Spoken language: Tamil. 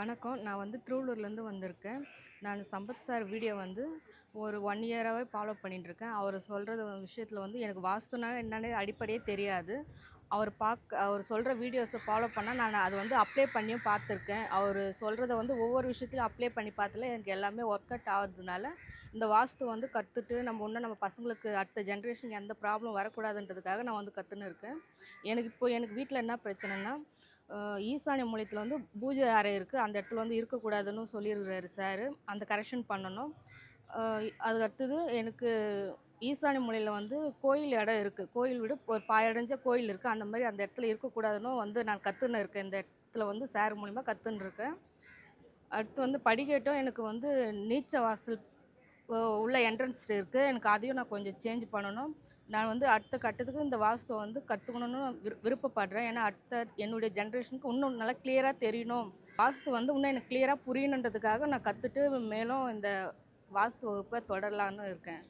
வணக்கம். நான் வந்து திருவள்ளூர்லேருந்து வந்திருக்கேன். நான் சம்பத் சார் வீடியோ வந்து ஒரு ஒன் இயராகவே ஃபாலோ பண்ணிட்டுருக்கேன். அவர் சொல்கிறது விஷயத்தில் வந்து எனக்கு வாஸ்துனா என்னன்னு அடிப்படையே தெரியாது. அவர் பார்க்க அவர் சொல்கிற வீடியோஸை ஃபாலோ பண்ணால் நான் அது வந்து அப்ளை பண்ணியும் பார்த்துருக்கேன். அவர் சொல்கிறத வந்து ஒவ்வொரு விஷயத்துலையும் அப்ளை பண்ணி பார்த்தல எனக்கு எல்லாமே ஒர்க் அவுட் ஆகுறதுனால இந்த வாஸ்து வந்து கற்றுட்டு நம்ம இன்னும் நம்ம பசங்களுக்கு அடுத்த ஜென்ரேஷனுக்கு எந்த ப்ராப்ளம் வரக்கூடாதுன்றதுக்காக நான் வந்து கற்றுன்னு இருக்கேன். எனக்கு இப்போ எனக்கு வீட்டில் என்ன பிரச்சனைனா ஈசானிய மூலியத்தில் வந்து பூஜை அறை இருக்குது அந்த இடத்துல வந்து இருக்கக்கூடாதுன்னு சொல்லியிருக்கிறாரு சார். அந்த கரெக்ஷன் பண்ணணும். அஹ் அதுக்கு அடுத்தது எனக்கு ஈசானி மூலையில் வந்து கோயில் இடம் இருக்குது கோயில் விட ஒரு பாயடைஞ்ச கோயில் இருக்குது அந்த மாதிரி அந்த இடத்துல இருக்கக்கூடாதுன்னு வந்து நான் கற்றுன்னு இருக்கேன். இந்த இடத்துல வந்து சார் மூலிமா கற்றுன்னு இருக்கேன். அடுத்து வந்து படிக்கட்டும் எனக்கு வந்து நீச்ச வாசல் உள்ள என்ட்ரன்ஸ் இருக்குது எனக்கு அதையும் நான் கொஞ்சம் சேஞ்ச் பண்ணணும். நான் வந்து அடுத்த கட்டத்துக்கு இந்த வாஸ்துவை வந்து கற்றுக்கணும்னு விரு விருப்பப்படுறேன். ஏன்னா அடுத்த என்னுடைய ஜென்ரேஷனுக்கு இன்னும் நல்லா கிளியராக தெரியணும். வாஸ்து வந்து இன்னும் எனக்கு கிளியராக புரியணுன்றதுக்காக நான் கற்றுட்டு மேலும் இந்த வாஸ்து வகுப்பை தொடரலான்னு இருக்கேன்.